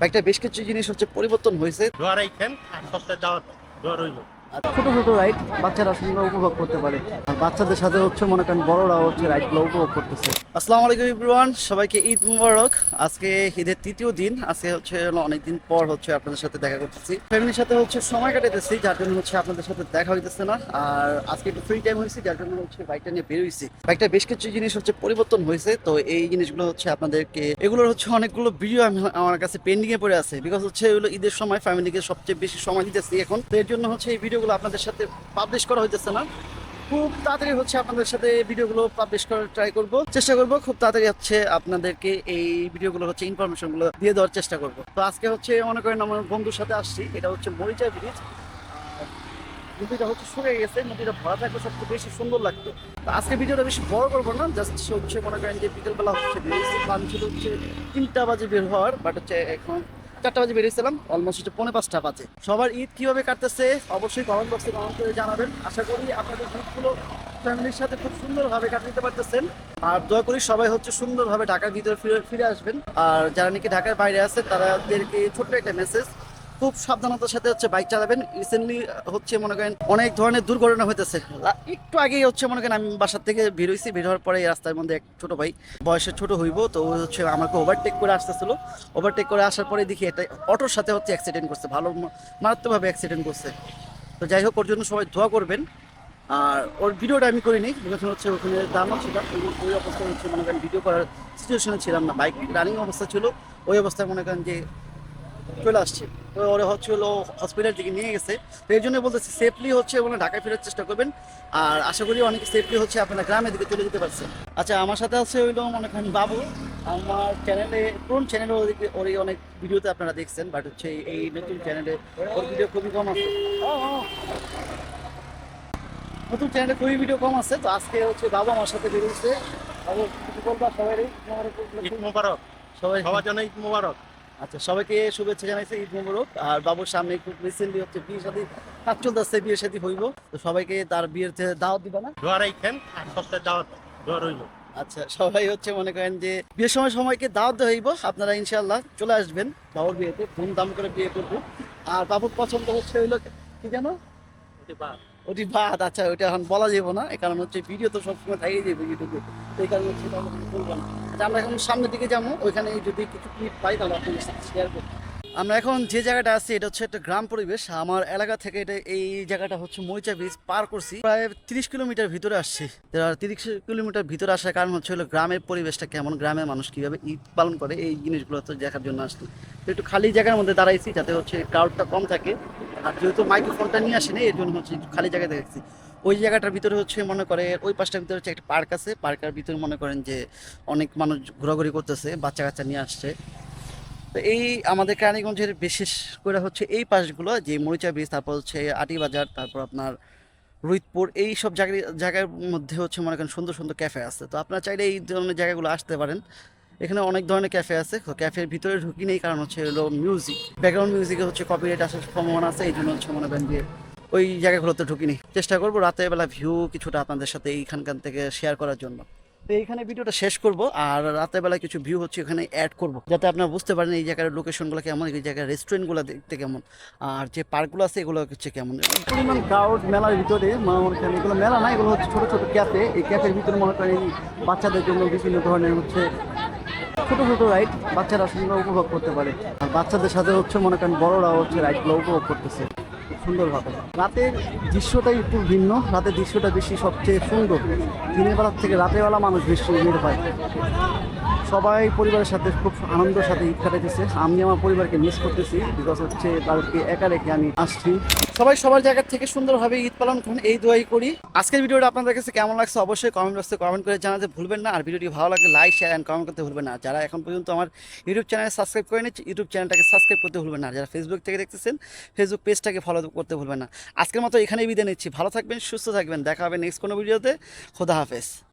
বাইকটা বেশ কিছু জিনিস হচ্ছে পরিবর্তন হয়েছে। দোয়ারাই খেন আর সপ্তাহে দাওয়াত দোয়ার রইল ছোট ছোট রাইড বাচ্চারা সুন্দর উপভোগ করতে পারে। আর বাচ্চাদের সাথে হচ্ছে মনে করেন বড়রা হচ্ছে রাইডগুলো উপভোগ করতেছে। আসসালামু আলাইকুম ইব্রুয়ান সবাইকে ঈদ মুবারক। আজকে ঈদের তৃতীয় দিন, আজকে হচ্ছে অনেকদিন পর হচ্ছে আপনাদের সাথে দেখা করতেছি। ফ্যামিলির সাথে হচ্ছে সময় কাটাতেছি যার জন্য হচ্ছে আপনাদের সাথে দেখা হইতেছে না। আর আজকে একটু ফ্রি টাইম হয়েছে, যার জন্য হচ্ছে বাইকটা নিয়ে বের হয়েছি বাইকটা বেশ কিছু জিনিস হচ্ছে পরিবর্তন হয়েছে, তো এই জিনিসগুলো হচ্ছে আপনাদেরকে, এগুলোর হচ্ছে অনেকগুলো ভিডিও আমি আমার কাছে পেন্ডিং এ পড়ে আছে। বিকজ হচ্ছে এগুলো ঈদের সময় ফ্যামিলিকে সবচেয়ে বেশি সময় দিতেছি এখন। তো এর জন্য হচ্ছে এই ভিডিওগুলো আপনাদের সাথে পাবলিশ করা হইতেছে না। খুব তাড়াতাড়ি হচ্ছে আপনাদের সাথে ভিডিওগুলো পাবলিশ করার ট্রাই করব। চেষ্টা করব, খুব তাড়াতাড়ি হচ্ছে আপনাদেরকে এই ভিডিওগুলো হচ্ছে ইনফরমেশনগুলো দিয়ে দেওয়ার চেষ্টা করব। তো আজকে হচ্ছে মনে করেন আমার বন্ধুর সাথে আসছি, এটা হচ্ছে মরিচা ব্রিজ নদীটা হচ্ছে শুকিয়ে গেছে, নদীটা ভরা থাকলে সবচেয়ে বেশি সুন্দর লাগতো তো আজকে ভিডিওটা বেশি বড় করব না জাস্ট হচ্ছে মনে করেন যে বিকেলবেলা হচ্ছে বেরিয়েছি প্ল্যান ছিল হচ্ছে তিনটা বাজে বের হওয়ার বাট হচ্ছে এখন চারটা বাজে বেরিয়েছিলাম অলমোস্ট হচ্ছে পৌনে পাঁচটা বাজে। সবার ঈদ কীভাবে কাটতেছে অবশ্যই কমেন্ট বক্সে কমেন্ট করে জানাবেন। আশা করি আপনাদের ঈদগুলো ফ্যামিলির সাথে খুব সুন্দরভাবে দিতে পারতেছেন। আর দয়া করি সবাই হচ্ছে সুন্দরভাবে ঢাকার ভিতরে ফিরে ফিরে আসবেন। আর যারা নাকি ঢাকার বাইরে আছে তাদেরকে ছোট্ট একটা মেসেজ খুব সাবধানতার সাথে হচ্ছে বাইক চালাবেন। রিসেন্টলি হচ্ছে মনে করেন অনেক ধরনের দুর্ঘটনা হইতেছে। একটু আগেই হচ্ছে মনে করেন আমি বাসার থেকে বের হয়েছি ভিড় হওয়ার পরে রাস্তার মধ্যে এক ছোট ভাই, বয়সে ছোট হইব, তো হচ্ছে আমাকে ওভারটেক করে আসতেছিল। ওভারটেক করে আসার পরে দেখি একটা অটোর সাথে হচ্ছে অ্যাক্সিডেন্ট করছে, ভালো মারাত্মকভাবে অ্যাক্সিডেন্ট করছে। তো যাই হোক, ওর জন্য সবাই দোয়া করবেন। আর ওর ভিডিওটা আমি করিনি, বিকজ হচ্ছে ওখানে দামও ছিল। ওই অবস্থায় হচ্ছে মনে করেন ভিডিও করার সিচুয়েশনে ছিলাম না। বাইক রানিং অবস্থা ছিল। ওই অবস্থায় মনে করেন যে চলে আসছে। তো ওরা হচ্ছে হলো হসপিটাল থেকে নিয়ে গেছে। তো এই জন্য বলতেছি সেফলি হচ্ছে ওখানে ঢাকায় ফেরার চেষ্টা করবেন। আর আশা করি অনেক সেফলি হচ্ছে আপনারা গ্রামের দিকে চলে যেতে পারছেন। আচ্ছা আমার সাথে আছে হইল মনে করেন বাবু। আমার চ্যানেলে কোন চ্যানেলে ওর অনেক ভিডিওতে আপনারা দেখছেন বাট হচ্ছে এই- নতুন চ্যানেলে ওর ভিডিও খুবই কম আছে। নতুন চ্যানেলে খুবই ভিডিও কম আছে। তো আজকে হচ্ছে বাবা আমার সাথে বেরিয়েছে। বাবু কিছু বলবা সবাই মোবারক। সবাই সবার জন্য ঈদ মোবারক। আচ্ছা সবাইকে শুভেচ্ছা জানাইছে ঈদ মোবারক। আর বাবুর সামনে খুব রিসেন্টলি হচ্ছে বিয়ে শাদী কাজ চলতেছে বিয়ে শাদী হইব। তো সবাইকে তার বিয়ের দাওয়াত দিবা না? দোয়া রাখেন আর সপ্তাহে দাওয়াত দোয়া রইল। আচ্ছা সবাই হচ্ছে মনে করেন যে বিয়ের সময় সময়কে দাওয়াত দেওয়া হইব। আপনারা ইনশাআল্লাহ চলে আসবেন বাবুর বিয়েতে ধুমধাম করে বিয়ে করব। আর বাবুর পছন্দ হচ্ছে হইল কি জানো? ওটি ভাত আচ্ছা ওইটা এখন বলা যাব না। এই কারণ হচ্ছে ভিডিও তো সবসময় থাকেই যাবে ইউটিউবে এই কারণে হচ্ছে বলব না। আমরা এখন সামনের দিকে যাব, ওইখানে যদি কিছু ক্লিপ পাই তাহলে আপনাদের সাথে শেয়ার করব। আমরা এখন যে জায়গাটা আছি, এটা হচ্ছে একটা গ্রাম পরিবেশ। আমার এলাকা থেকে এটা এই জায়গাটা হচ্ছে মরিচা ব্রিজ পার করছি। প্রায় তিরিশ কিলোমিটার ভিতরে আসছি। তিরিশ কিলোমিটার ভিতরে আসার কারণ হচ্ছে হলো গ্রামের পরিবেশটা কেমন, গ্রামের মানুষ কীভাবে ঈদ পালন করে, এই জিনিসগুলো হচ্ছে দেখার জন্য আসছি। তো একটু খালি জায়গার মধ্যে দাঁড়াইছি যাতে হচ্ছে ক্রাউডটা কম থাকে। আর যেহেতু মাইক্রোফোনটা নিয়ে আসেনি, এর জন্য হচ্ছে খালি জায়গায় দেখছি ওই জায়গাটার ভিতরে হচ্ছে মনে করে ওই পাশটার ভিতরে হচ্ছে একটা পার্ক আছে। পার্কের ভিতরে মনে করেন যে অনেক মানুষ ঘোরাঘুরি করতেছে বাচ্চা কাচ্চা নিয়ে আসছে। তো এই আমাদের কেরানীগঞ্জের বিশেষ করে হচ্ছে এই পাশগুলো, যে মরিচা ব্রিজ তারপর হচ্ছে আটিবাজার তারপর আপনার রুইতপুর এই সব জায়গায় জায়গার মধ্যে হচ্ছে মনে করেন সুন্দর সুন্দর ক্যাফে আছে। তো আপনারা চাইলে এই ধরনের জায়গাগুলো আসতে পারেন। এখানে অনেক ধরনের ক্যাফে আছে। ক্যাফের ভিতরে ঢুকি নেই, কারণ হচ্ছে হলো মিউজিক ব্যাকগ্রাউন্ড মিউজিকে হচ্ছে কপিরাইট আসার সম্ভাবনা আছে, এই জন্য হচ্ছে মনে করেন যে ওই জায়গাগুলোতে ঢুকিনি। চেষ্টা করব রাতের বেলা ভিউ কিছুটা আপনাদের সাথে এইখানকার থেকে শেয়ার করার জন্য। তো এইখানে ভিডিওটা শেষ করব আর রাতের বেলা কিছু ভিউ হচ্ছে এখানে অ্যাড করব। যাতে আপনারা বুঝতে পারেন এই জায়গার লোকেশনগুলো কেমন, এই জায়গার রেস্টুরেন্টগুলো দেখতে কেমন, আর যে পার্কগুলো আছে এগুলো হচ্ছে কেমন। পরিমাণ ক্রাউড মেলার ভিতরে মনে এগুলো মেলা না, এগুলো হচ্ছে ছোটো ছোটো ক্যাফে এই ক্যাফের ভিতরে মনে করেন বাচ্চাদের জন্য বিভিন্ন ধরনের হচ্ছে ছোট ছোট রাইড বাচ্চারা সুন্দর উপভোগ করতে পারে। আর বাচ্চাদের সাথে হচ্ছে মনে করেন বড়রা হচ্ছে রাইডগুলো উপভোগ করতেছে। খুব সুন্দরভাবে। রাতের দৃশ্যটাই একটু ভিন্ন, রাতের দৃশ্যটা বেশি সবচেয়ে সুন্দর। দিনের বেলার থেকে রাতেরবেলা মানুষ বেশি বের হয় সবাই পরিবারের সাথে খুব আনন্দের সাথে ঈদ কাটাইতেছে। আমি আমার পরিবারকে মিস করতেছি বিকজ হচ্ছে তাদেরকে একা রেখে আমি আসছি। সবাই সবার জায়গা থেকে সুন্দরভাবে ঈদ পালন করুন, এই দোয়াই করি। আজকের ভিডিওটা আপনাদের কাছে কেমন লাগছে অবশ্যই কমেন্ট বক্সে কমেন্ট করে জানাতে ভুলবেন না। আর ভিডিওটি ভালো লাগলে লাইক শেয়ার অ্যান্ড কমেন্ট করতে ভুলবেন না। যারা এখন পর্যন্ত আমার ইউটিউব চ্যানেল সাবস্ক্রাইব করে নিচ্ছে ইউটিউব চ্যানেলটাকে সাবস্ক্রাইব করতে ভুলবেন না। যারা ফেসবুক থেকে দেখতেছেন ফেসবুক পেজটাকে ফলো করতে ভুলবেন না। আজকের মতো এখানেই বিদায় নিচ্ছি। ভালো থাকবেন, সুস্থ থাকবেন। দেখা হবে নেক্সট কোনো ভিডিওতে। খোদা হাফেজ।